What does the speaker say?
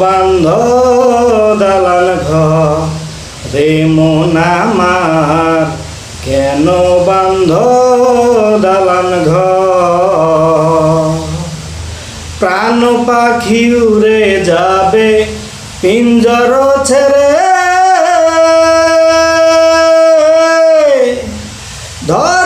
বান্ধ দালান ঘর। রে মোনামার কেন বান্ধ দালান ঘর? প্রাণ পাখি উড়ে যাবে, পিঞ্জর ছেড়ে। ধর